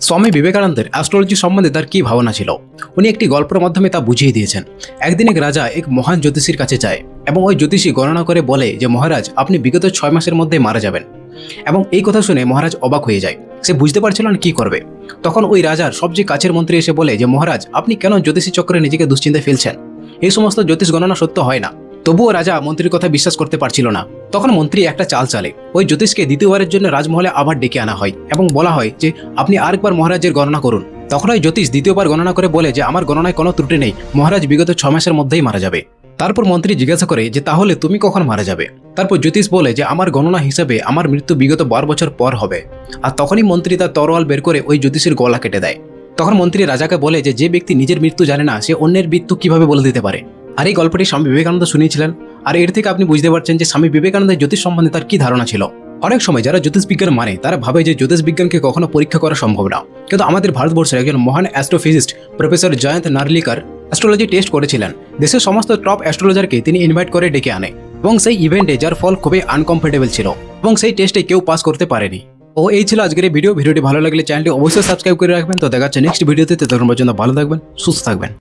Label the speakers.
Speaker 1: স্বামী বিবেকানন্দের অ্যাস্ট্রোলজি সম্বন্ধে তার কী ভাবনা ছিল? উনি একটি গল্পের মাধ্যমে তা বুঝিয়ে দিয়েছেন। একদিন এক রাজা এক মহান জ্যোতিষীর কাছে যায় এবং ওই জ্যোতিষী গণনা করে বলে যে, মহারাজ, আপনি বিগত ছয় মাসের মধ্যে মারা যাবেন। এবং এই কথা শুনে মহারাজ অবাক হয়ে যায়। সে বুঝতে পারছিল না কী করবে। তখন ওই রাজার সবচেয়ে কাছের মন্ত্রী এসে বলে যে, মহারাজ, আপনি কেন জ্যোতিষী চক্রে নিজেকে দুশ্চিন্তায় ফেলছেন? এই সমস্ত জ্যোতিষ গণনা সত্য হয় না। তবুও রাজা মন্ত্রীর কথা বিশ্বাস করতে পারছিল না। তখন মন্ত্রী একটা চাল চালে। ওই জ্যোতিষকে দ্বিতীয়বারের জন্য রাজমহলে আবার ডেকে আনা হয় এবং বলা হয় যে, আপনি আরেকবার মহারাজের গণনা করুন। তখন ওই জ্যোতিষ দ্বিতীয়বার গণনা করে বলে যে, আমার গণনায় কোনো ত্রুটি নেই। মহারাজ বিগত ছ মাসের মধ্যেই মারা যাবে। তারপর মন্ত্রী জিজ্ঞাসা করে যে, তাহলে তুমি কখন মারা যাবে? তারপর জ্যোতিষ বলে যে, আমার গণনা হিসেবে আমার মৃত্যু বিগত বারো বছর পর হবে। আর তখনই মন্ত্রী তার তরোয়াল বের করে ওই জ্যোতিষের গলা কেটে দেয়। তখন মন্ত্রী রাজাকে বলে যে যে ব্যক্তি নিজের মৃত্যু জানে না, সে অন্যের মৃত্যু কীভাবে বলে দিতে পারে? আর এই গল্পটি স্বামী বিবেকানন্দ শুনিয়েছিলেন। আর এর থেকে আপনি বুঝতে পারছেন যে স্বামী বিবেকানন্দের জ্যোতিষ সম্বন্ধে তার কি ধারণা ছিল। অনেক সময় যারা জ্যোতিষ বিজ্ঞান মানে তারা ভাবে যে জ্যোতিষ বিজ্ঞানকে কখনো পরীক্ষা করা সম্ভব না। কিন্তু আমাদের ভারতবর্ষের একজন মহান astrophysicist, professor Jayant Narlikar astrology test করেছিলেন। দেশের সমস্ত টপ অ্যাস্ট্রোলজারকে তিনি ইনভাইট করে ডেকে আনে এবং সেই ইভেন্টে যার ফল খুবই আনকমফোর্টেবল ছিল এবং সেই টেস্টে কেউ পাস করতে পারেনি। ও এই ছিল আজকের এই ভিডিও। ভিডিওটি ভালো লাগলে চ্যানেলটি অবশ্যই সাবস্ক্রাইব করে রাখবেন। তো দেখা যাচ্ছে নেক্সট ভিডিওতে। তখন পর্যন্ত ভালো থাকবেন, সুস্থ থাকবেন।